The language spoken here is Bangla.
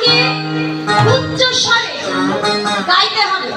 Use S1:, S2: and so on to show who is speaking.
S1: একসঙ্গে উচ্চ স্বরে গাইতে হবে।